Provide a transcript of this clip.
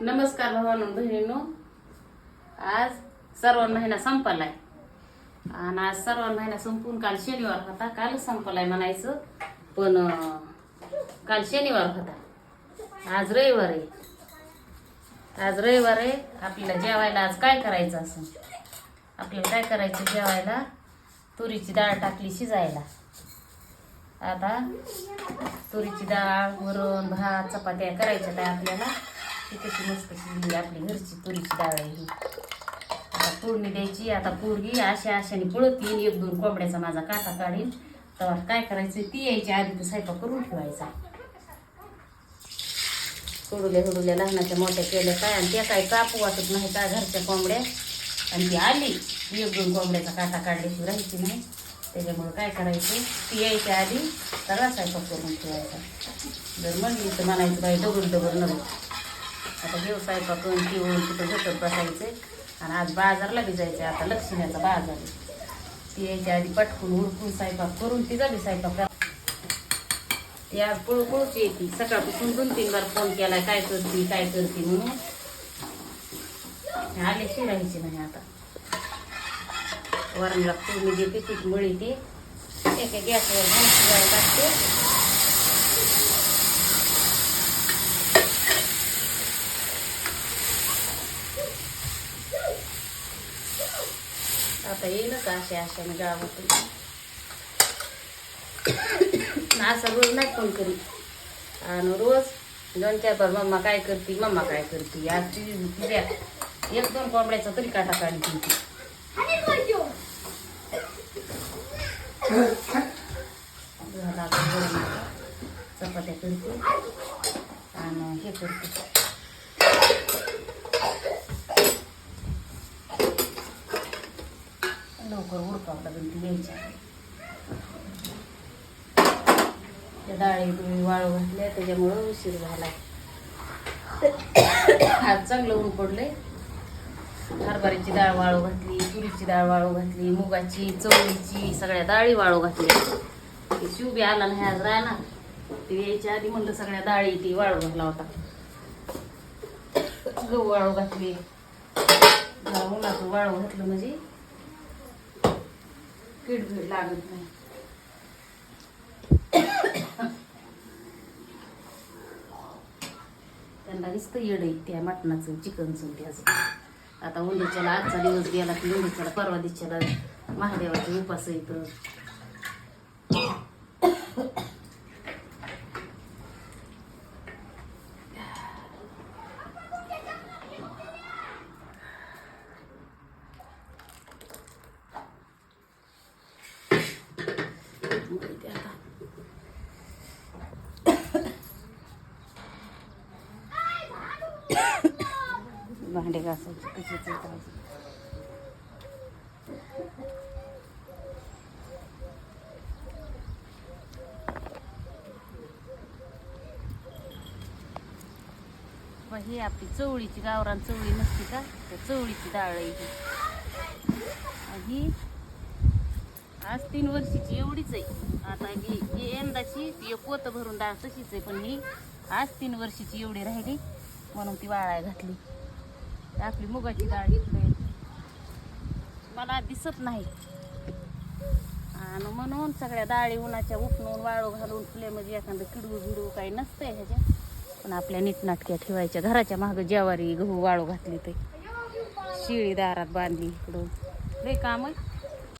नमस्कार भावांनो बहिणीनो. आज सर्वान महिना संपलाय. आणि आज सर्वान महिना संपून काल शनिवार होता. कालच संपलाय म्हणायचं पण काल शनिवार होता. आज रविवार आहे. आज रविवार आहे. आपल्याला जेवायला आज काय करायचं असं? आपल्याला काय करायचं जेवायला? तुरीची डाळ टाकली शिजायला. आता तुरीची डाळ वरण भात चपात्या करायच्या काय आपल्याला. ती कशी मस्त शिजली आपली घरची तुरीची डाळ आहे ही आता फोडणी द्यायची आता पोरगी अशा आशाने पळतीन एक दोन कोंबड्याचा माझा काटा काढीन तर काय करायचं ती यायची आधी तर स्वयंपाक करून ठेवायचा. हुडुल्या हुडुल्या लहानाच्या मोठ्या केल्या काय आणि त्या काय कापू वाटत नाही का घरच्या कोंबड्या. आणि ती आली एक दोन कोंबड्याचा काटा काढल्याची राहायची नाही. त्याच्यामुळं काय करायचं ती यायच्या आधी सगळा स्वयंपाक करून ठेवायचा. जर म्हणली तर म्हणायचं बाई डबल डबल नव्हतं आता घेऊ स्वयंपाक करून पिऊन तिथं झोपत बसायचे. आणि आज बाजारला बी जायचे आता लक्ष्मीचा बाजार ती यायच्या आधी पटकून उरकून स्वयंपाक करून तिचा बी स्वयंपाक ती आज पळू येते सकाळपासून दोन तीन बार फोन केला काय करते काय करते म्हणून. आले राहायची नाही आता. वरणला पूर्ण जे पीठ मळी ती. एका गॅसवर लागते. आता येईलच अशा अशाने गावातून? असं रोज नाही फोन करी आणि रोज दोन चार बार मम्मा काय करते मम्मा काय करते? आज ती एक दोन कोंबड्याचा तरी काटा काढली ती चपात्या करते आणि हे करते. कुकर उडकावं लागेल ती घ्यायच्या त्या डाळी तुम्ही वाळू घातल्या त्याच्यामुळं उशीर झाला. आज चांगलं ऊन पडलंय. हरभऱ्याची डाळ वाळू घातली तुरीची डाळ वाळू घातली मुगाची चवळीची सगळ्या डाळी वाळू घातली शिवबी आला नाही आज राहणार. ते यायच्या आधी म्हणलं सगळ्या डाळी ती वाळू घातला होता. गहू वाळू घातली. उन्हाचं वाळू घातलं म्हणजे कीड भीड लागत नाही. त्यांना नुसतं येड त्या मटणाचं चिकनचं त्याचं. आता उंडीच्याला आजचा दिवस गेला की उंडीच्याला परवा दिशाला महादेवाचे उपास येतं आता भांडे घासायचे कशी ही आपली चवळीची गावरान चवळी नसते का? त्या चवळीची डाळ आहे आणि ही आज तीन वर्षीची एवढीच आहे. आता ही यंदाची ती एक पोतं भरून डाळ तशीच आहे पण ही आज तीन वर्षीची एवढी राहिली म्हणून ती वाळाय घातली. आपली मुगाची डाळ इकडे मला दिसत नाही. आणि म्हणून सगळ्या डाळी उन्हाच्या उपणून वाळू घालून फुल्यामध्ये म्हणजे एखादं किडू बिडू काही नसतंय ह्याच्या पण आपल्या नीटनाटक्या ठेवायच्या. घराच्या मागं ज्वारी गहू वाळू घातली ते. शिळी दारात बांधली इकडून. लय काम आहे.